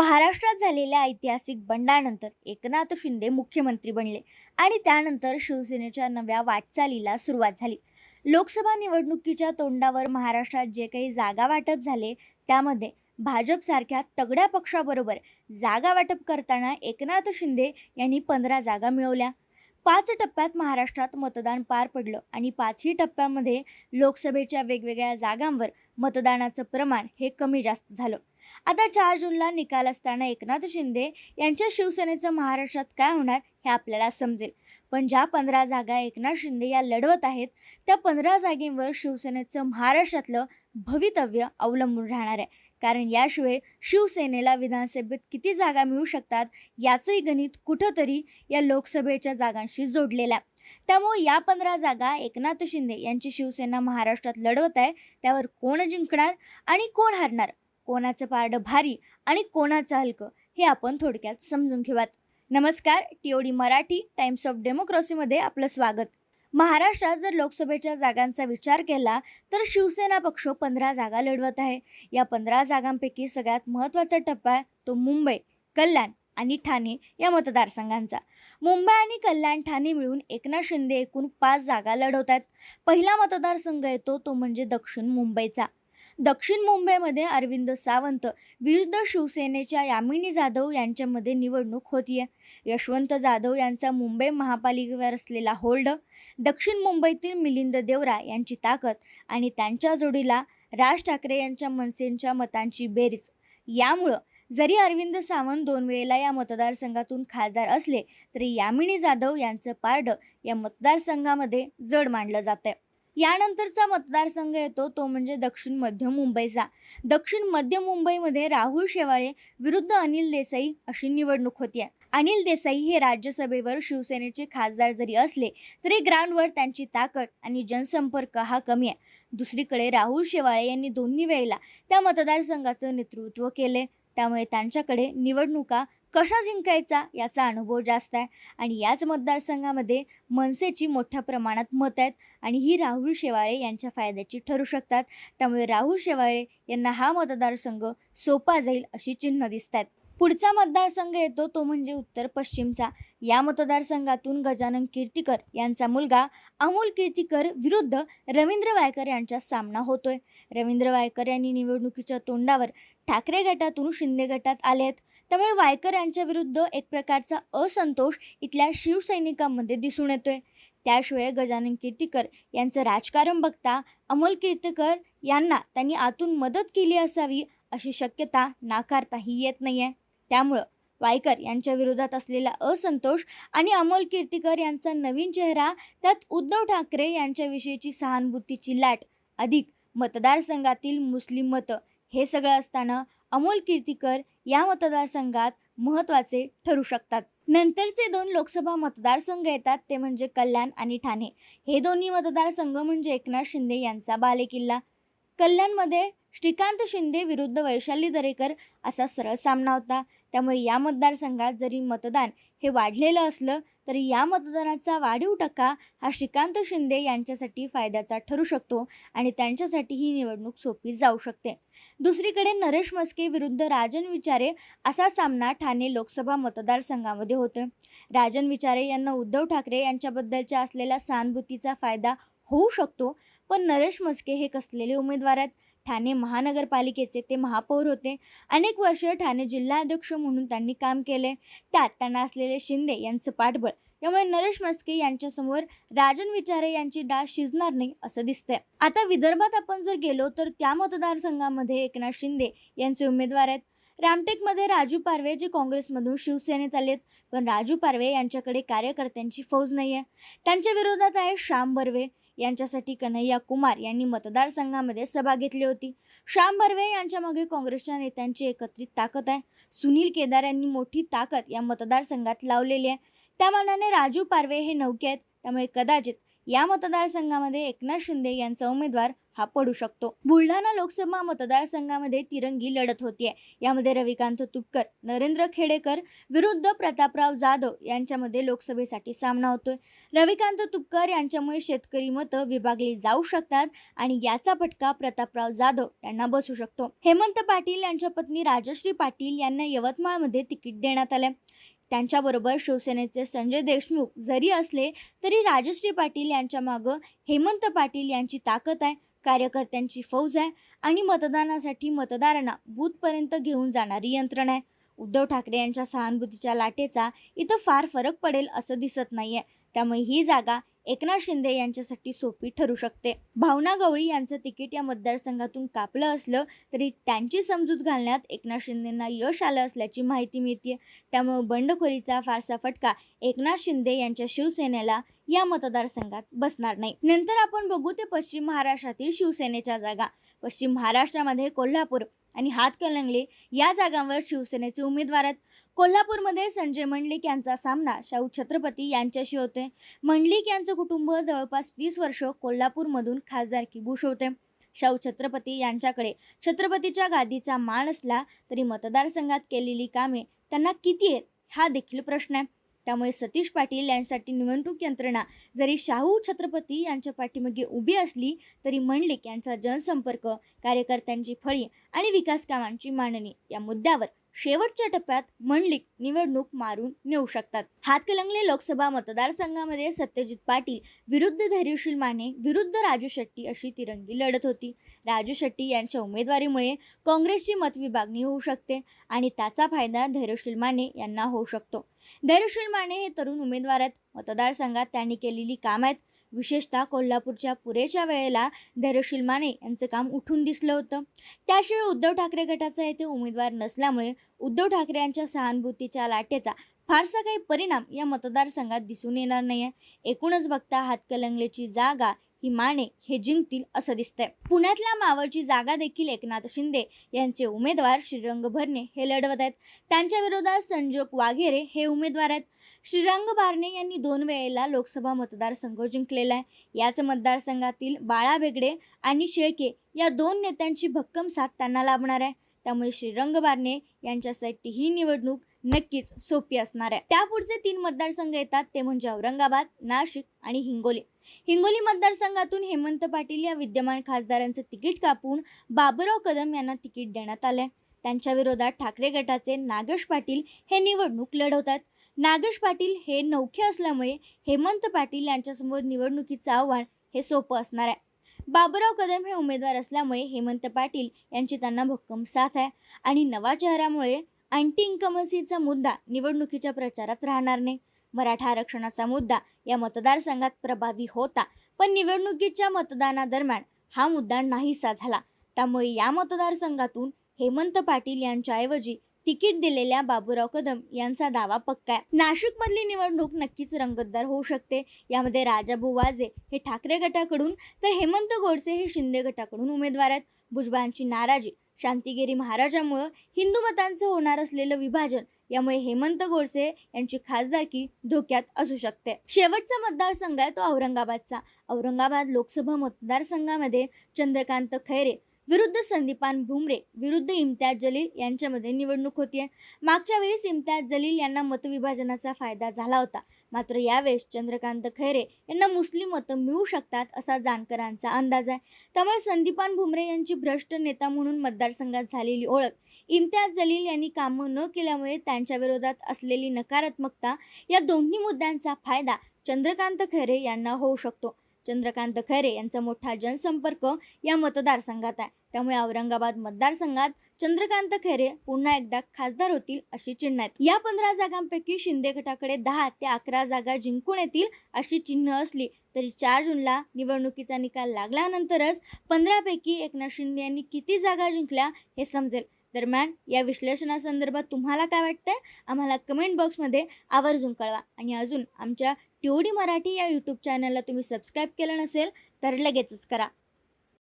महाराष्ट्रात झालेल्या ऐतिहासिक बंडानंतर एकनाथ शिंदे मुख्यमंत्री बनले आणि त्यानंतर शिवसेनेच्या नव्या वाटचालीला सुरुवात झाली. लोकसभा निवडणुकीच्या तोंडावर महाराष्ट्रात जे काही जागा वाटप झाले त्यामध्ये भाजपसारख्या तगड्या पक्षाबरोबर जागा वाटप करताना एकनाथ शिंदे यांनी पंधरा जागा मिळवल्या. पाच टप्प्यात महाराष्ट्रात मतदान पार पडलं आणि पाचही टप्प्यामध्ये लोकसभेच्या वेगवेगळ्या जागांवर मतदानाचं प्रमाण हे कमी जास्त झालं. आता चार जूनला निकाल असताना एकनाथ शिंदे यांच्या शिवसेनेचं महाराष्ट्रात काय होणार हे आपल्याला समजेल. पण ज्या पंधरा जागा एकनाथ शिंदे या लढवत आहेत त्या पंधरा जागेवर शिवसेनेचं महाराष्ट्रातलं भवितव्य अवलंबून राहणार आहे. कारण याशिवाय शिवसेनेला विधानसभेत किती जागा मिळू शकतात याचंही गणित कुठंतरी या लोकसभेच्या जागांशी जोडलेलं आहे. त्यामुळे या पंधरा जागा एकनाथ शिंदे यांची शिवसेना महाराष्ट्रात लढवत आहे त्यावर कोण जिंकणार आणि कोण हारणार? कोणाचं पारडं भारी आणि कोणाचं हलकं हे आपण थोडक्यात समजून घेऊयात. नमस्कार टीओडी मराठी टाइम्स ऑफ डेमोक्रेसीमध्ये आपलं स्वागत. महाराष्ट्रात जर लोकसभेच्या जागांचा विचार केला तर शिवसेना पक्ष पंधरा जागा लढवत आहे. या पंधरा जागांपैकी सगळ्यात महत्त्वाचा टप्पा आहे तो मुंबई कल्याण आणि ठाणे या मतदारसंघांचा. मुंबई आणि कल्याण ठाणे मिळून एकनाथ शिंदे एकूण पाच जागा लढवत आहेत पहिला मतदारसंघ येतो तो म्हणजे दक्षिण मुंबईचा. दक्षिण मुंबईमध्ये अरविंद सावंत विरुद्ध शिवसेनेच्या यामिनी जाधव यांच्यामध्ये निवडणूक होतीये. यशवंत जाधव यांचा मुंबई महापालिकेवर असलेला होल्ड दक्षिण मुंबईतील मिलिंद देवरा यांची ताकद आणि त्यांच्या जोडीला राज ठाकरे यांच्या मनसेंच्या मतांची बेरीज. यामुळं जरी अरविंद सावंत दोन वेळेला या मतदारसंघातून खासदार असले तरी यामिनी जाधव यांचं पारडं या मतदारसंघामध्ये जड मानलं आहे यानंतरचा मतदारसंघ येतो तो म्हणजे दक्षिण मध्य मुंबईचा. दक्षिण मध्य मुंबईमध्ये राहुल शेवाळे विरुद्ध अनिल देसाई अशी निवडणूक होती अनिल देसाई हे राज्यसभेवर शिवसेनेचे खासदार जरी असले तरी ग्राउंडवर त्यांची ताकद आणि जनसंपर्क हा कमी आहे. दुसरीकडे राहुल शेवाळे यांनी दोन्ही वेळेला त्या मतदारसंघाचं नेतृत्व केले त्यामुळे त्यांच्याकडे निवडणुका कसा जिंकायचा याचा अनुभव जास्त आहे. आणि याच मतदारसंघामध्ये मनसेची मोठ्या प्रमाणात मत आहेत. आणि ही राहुल शेवाळे यांच्या फायद्याची ठरू शकतात. त्यामुळे राहुल शेवाळे यांना हा मतदारसंघ सोपा जाईल अशी चिन्ह दिसत आहेत पुढचा मतदारसंघ येतो तो म्हणजे उत्तर पश्चिमचा. या मतदारसंघातून गजानन कीर्तिकर यांचा मुलगा अमोल कीर्तिकर विरुद्ध रवींद्र वायकर यांचा सामना होतोय. रवींद्र वायकर यांनी निवडणुकीच्या तोंडावर ठाकरे गटातून शिंदे गटात आले आहेत त्यामुळे वायकर यांच्या विरुद्ध एक प्रकारचा असंतोष इथल्या शिवसैनिकांमध्ये दिसून येतोय. त्याशिवाय गजानन कीर्तीकर यांचं राजकारण बघता अमोल कीर्तिकर यांना त्यांनी आतून मदत केली असावी अशी शक्यता नाकारताही येत नाही आहे त्यामुळं वायकर यांच्या विरोधात असलेला असंतोष आणि अमोल कीर्तिकर यांचा नवीन चेहरा त्यात उद्धव ठाकरे यांच्याविषयीची सहानुभूतीची लाट अधिक मतदारसंघातील मुस्लिम मतं हे सगळं असताना अमोल कीर्तिकर या मतदारसंघात महत्त्वाचे ठरू शकतात. नंतरचे दोन लोकसभा मतदारसंघ येतात ते म्हणजे कल्याण आणि ठाणे. हे दोन्ही मतदारसंघ म्हणजे एकनाथ शिंदे यांचा बालेकिल्ला. कल्याणमध्ये श्रीकांत शिंदे विरुद्ध वैशाली दरेकर असा सरळ सामना होता. त्यामुळे या मतदारसंघात जरी मतदान हे वाढलेलं असलं तरी या मतदानाचा वाढीव टक्का हा श्रीकांत शिंदे यांच्यासाठी फायद्याचा ठरू शकतो आणि त्यांच्यासाठी ही निवडणूक सोपी जाऊ शकते. दुसरीकडे नरेश मस्के विरुद्ध राजन विचारे असा सामना ठाणे लोकसभा मतदारसंघामध्ये होतो राजन विचारे यांना उद्धव ठाकरे यांच्याबद्दलच्या असलेल्या सहानुभूतीचा फायदा होऊ शकतो पण नरेश मस्के हे कसलेले उमेदवार आहेत? ठाणे महानगरपालिकेचे ते महापौर होते. अनेक वर्ष ठाणे जिल्हाध्यक्ष म्हणून त्यांनी काम केले. त्यात त्यांना असलेले शिंदे यांचं पाठबळ. यामुळे नरेश मस्के यांच्यासमोर राजन विचारे यांची डाळ शिजणार नाही असं दिसतंय. आता विदर्भात आपण जर गेलो तर त्या मतदारसंघामध्ये एकनाथ शिंदे यांचे उमेदवार आहेत. रामटेकमध्ये राजू पारवे जे काँग्रेसमधून शिवसेनेत आलेत. पण राजू पारवे यांच्याकडे कार्यकर्त्यांची फौज नाही आहे त्यांच्या विरोधात आहे श्याम बर्वे यांच्यासाठी कन्हैया कुमार यांनी मतदारसंघामध्ये सभा घेतली होती. श्याम बर्वे यांच्या मागे काँग्रेसच्या नेत्यांची एकत्रित ताकद आहे. सुनील केदार यांनी मोठी ताकद या मतदारसंघात लावलेली आहे. त्या मानाने राजू पारवे हे नौके आहेत. त्यामुळे कदाचित या मतदारसंघामध्ये एकनाथ शिंदे यांचा उमेदवार हा पडू शकतो. बुलढाणा लोकसभा मतदारसंघामध्ये तिरंगी लढत होतीये. यामध्ये रविकांत तुपकर नरेंद्र खेडेकर विरुद्ध प्रतापराव जाधव यांच्यामध्ये लोकसभेसाठी सामना होतोय. रविकांत तुपकर यांच्यामुळे शेतकरी मतं विभागली जाऊ शकतात आणि याचा फटका प्रतापराव जाधव यांना बसू शकतो. हेमंत पाटील यांच्या पत्नी राजश्री पाटील यांना यवतमाळमध्ये तिकीट देण्यात आलं त्यांच्याबरोबर शिवसेनेचे संजय देशमुख जरी असले तरी राजश्री पाटील यांच्या मागं हेमंत पाटील यांची ताकद आहे. कार्यकर्त्यांची फौज आहे आणि मतदानासाठी मतदारांना बूथपर्यंत घेऊन जाणारी यंत्रणा आहे. उद्धव ठाकरे यांच्या सहानुभूतीच्या लाटेचा इथं फार फरक पडेल असं दिसत नाही आहे त्यामुळे ही जागा एकनाथ शिंदे यांच्यासाठी सोपी ठरू शकते. भावना गवळी यांचं तिकीट या मतदारसंघातून कापलं असलं तरी त्यांची समजूत घालण्यात एकनाथ शिंदेंना यश आलं असल्याची माहिती मिळते त्यामुळे बंडखोरीचा फारसा फटका एकनाथ शिंदे यांच्या शिवसेनेला या मतदारसंघात बसणार नाही. नंतर आपण बघू ते पश्चिम महाराष्ट्रातील शिवसेनेच्या जागा. पश्चिम महाराष्ट्रामध्ये कोल्हापूर आणि हातकलंगले या जागांवर शिवसेनेचे उमेदवार आहेत. कोल्हापूरमध्ये संजय मंडलिक यांचा सामना शाहू छत्रपती यांच्याशी होते. मंडलिक यांचं कुटुंब जवळपास तीस वर्ष कोल्हापूरमधून खासदारकी भूषवते. शाहू छत्रपती यांच्याकडे छत्रपतीच्या गादीचा मान असला तरी मतदारसंघात केलेली कामे त्यांना किती आहेत हा देखील प्रश्न आहे. त्यामुळे सतीश पाटील यांसाठी निवडणूक यंत्रणा जरी शाहू छत्रपती यांच्या पाठीमागे उभी असली तरी मंडलिक यांचा जनसंपर्क कार्यकर्त्यांची फळी आणि विकास कामांची मांडणी या मुद्द्यावर शेवटच्या टप्प्यात मंडलिक निवडणूक मारून नेऊ शकतात. हातकलंगले लोकसभा मतदारसंघामध्ये सत्यजित पाटील विरुद्ध धैर्यशील माने विरुद्ध राजू शेट्टी अशी तिरंगी लढत होती. राजू शेट्टी यांच्या उमेदवारीमुळे काँग्रेसची मतविभागणी होऊ शकते आणि त्याचा फायदा धैर्यशील माने यांना होऊ शकतो. धैर्यशील माने हे तरुण उमेदवार आहेत मतदारसंघात त्यांनी केलेली काम आहेत. विशेषतः कोल्हापूरच्या पुरेच्या वेळेला धैर्यशील माने यांचं काम उठून दिसलं होतं. त्याशिवाय उद्धव ठाकरे गटाचा येथे उमेदवार नसल्यामुळे उद्धव ठाकरे यांच्या सहानुभूतीच्या लाटेचा फारसा काही परिणाम या मतदारसंघात दिसून येणार नाही आहे एकूणच बघता हातकलंगलेची जागा ही माने हे जिंकतील असं दिसतंय. पुण्यातल्या मावळची जागा देखील एकनाथ शिंदे यांचे उमेदवार श्रीरंग भरणे हे लढवत आहेत. त्यांच्या विरोधात संजोग वाघेरे हे उमेदवार आहेत. श्रीरंग बारणे यांनी दोन वेळेला लोकसभा मतदारसंघ जिंकलेला आहे. याच मतदारसंघातील बाळा बेगडे आणि शेळके या दोन नेत्यांची भक्कम साथ त्यांना लाभणार आहे. त्यामुळे श्रीरंग बारणे यांच्यासाठी ही निवडणूक नक्कीच सोपी असणार आहे. त्यापुढचे तीन मतदारसंघ येतात. ते म्हणजे औरंगाबाद नाशिक आणि हिंगोली. हिंगोली मतदारसंघातून हेमंत पाटील या विद्यमान खासदारांचं तिकीट कापून बाबुराव कदम यांना तिकीट देण्यात आलं त्यांच्या विरोधात ठाकरे गटाचे नागेश पाटील हे निवडणूक लढवतात नागेश पाटील हे नौखे असल्यामुळे हेमंत पाटील यांच्यासमोर निवडणुकीचं आव्हान हे सोपं असणार आहे. बाबुराव कदम हे उमेदवार असल्यामुळे हेमंत पाटील यांची त्यांना भक्कम साथ आहे आणि नवा चेहऱ्यामुळे अँटी इन्कमसीचा मुद्दा निवडणुकीच्या प्रचारात राहणार नाही. मराठा आरक्षणाचा मुद्दा या मतदारसंघात प्रभावी होता पण निवडणुकीच्या मतदानादरम्यान हा मुद्दा नाहीसा झाला. त्यामुळे या मतदारसंघातून हेमंत पाटील यांच्याऐवजी तिकीट दिलेल्या बाबूराव कदम यांचा दावा पक्का आहे. नाशिकमधली निवडणूक नक्कीच रंगतदार होऊ शकते. यामध्ये राजाभाऊ वाजे हे ठाकरे गटाकडून तर हेमंत गोडसे हे शिंदे गटाकडून उमेदवार आहेत. भुजबळांची नाराजी शांतिगिरी महाराजामुळं हिंदू मतांचं होणार असलेलं विभाजन यामुळे हेमंत गोडसे यांची खासदारकी धोक्यात असू शकते. शेवटचा मतदारसंघ आहे तो औरंगाबादचा. औरंगाबाद लोकसभा मतदारसंघामध्ये चंद्रकांत खैरे विरुद्ध संदीपान भुमरे विरुद्ध इम्तियाज जलील यांच्यामध्ये निवडणूक होतीये. मागच्या वेळेस इम्तियाज जलील यांना मतविभाजनाचा फायदा झाला होता. मात्र यावेळेस चंद्रकांत खैरे यांना मुस्लिम मतं मिळू शकतात असा जानकरांचा अंदाज आहे. त्यामुळे संदीपान भुमरे यांची भ्रष्ट नेता म्हणून मतदारसंघात झालेली ओळख इम्तियाज जलील यांनी कामं न केल्यामुळे त्यांच्या विरोधात असलेली नकारात्मकता या दोन्ही मुद्द्यांचा फायदा चंद्रकांत खैरे यांना होऊ शकतो. चंद्रकांत खैरे यांचा मोठा जनसंपर्क या मतदारसंघात आहे. त्यामुळे औरंगाबाद मतदारसंघात चंद्रकांत खैरे पुन्हा एकदा खासदार होतील अशी चिन्ह आहेत. या पंधरा जागांपैकी शिंदे गटाकडे दहा ते अकरा जागा जिंकून येतील अशी चिन्ह असली तरी चार जूनला निवडणुकीचा निकाल लागल्यानंतरच पंधरापैकी एकनाथ शिंदे यांनी किती जागा जिंकल्या हे समजेल. दरम्यान या विश्लेषणासंदर्भात तुम्हाला काय वाटतंय? आम्हाला कमेंट बॉक्समध्ये आवर्जून कळवा. आणि अजून आमच्या टीओडी मराठी या यूट्यूब चॅनलला तुम्ही सबस्क्राईब केलं नसेल तर लगेचच करा.